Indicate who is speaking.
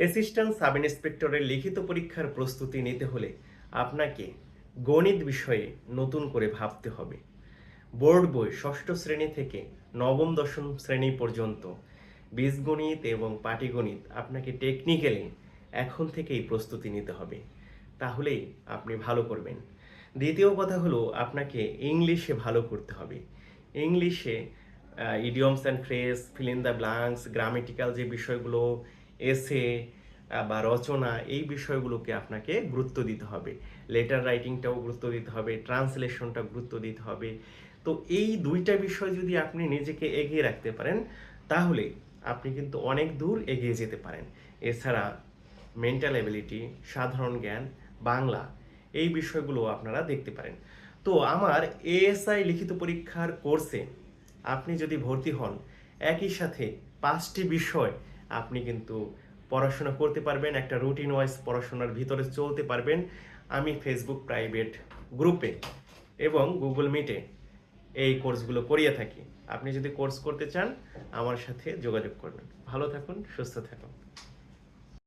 Speaker 1: Assistant sub ইন্সপেক্টরের লিখিত পরীক্ষার প্রস্তুতি নিতে হলে আপনাকে গণিত বিষয়ে নতুন করে ভাবতে হবে। বোর্ড বই ষষ্ঠ শ্রেণি থেকে নবম দশম শ্রেণি পর্যন্ত বীজগণিত এবং পাটিগণিত আপনাকে টেকনিক্যালি এখন থেকেই প্রস্তুতি নিতে হবে। তাহলেই আপনি ভালো করবেন। দ্বিতীয় কথা হলো আপনাকে ইংলিশে ভালো করতে হবে। ইংলিশে idioms and phrase fill the blanks grammatical যে বিষয়গুলো এসে বা রচনা এই বিষয়গুলোকে আপনাকে গুরুত্ব দিতে হবে। লেটার রাইটিংটাও গুরুত্ব দিতে হবে ট্রান্সলেশনটা গুরুত্ব দিতে হবে। তো এই দুইটা বিষয় যদি আপনি নিজেকে এগিয়ে রাখতে পারেন, তাহলে আপনি কিন্তু অনেক দূর এগিয়ে যেতে পারেন। এছাড়া মেন্টাল এবিলিটি সাধারণ জ্ঞান, বাংলা এই বিষয়গুলো আপনারা দেখতে পারেন। তো আমার এএসআই লিখিত পরীক্ষার কোর্সে আপনি যদি ভর্তি হন, একই সাথে পাঁচটি বিষয় আপনি কিন্তু পড়াশোনা করতে পারবেন, একটা রুটিন ওয়াইজ পড়াশোনার ভিতরে চলতে পারবেন। আমি ফেসবুক প্রাইভেট গ্রুপে এবং গুগল মিটে এই কোর্সগুলো করিয়ে থাকি। আপনি যদি কোর্স করতে চান, আমার সাথে যোগাযোগ করবেন। ভালো থাকুন, সুস্থ থাকুন।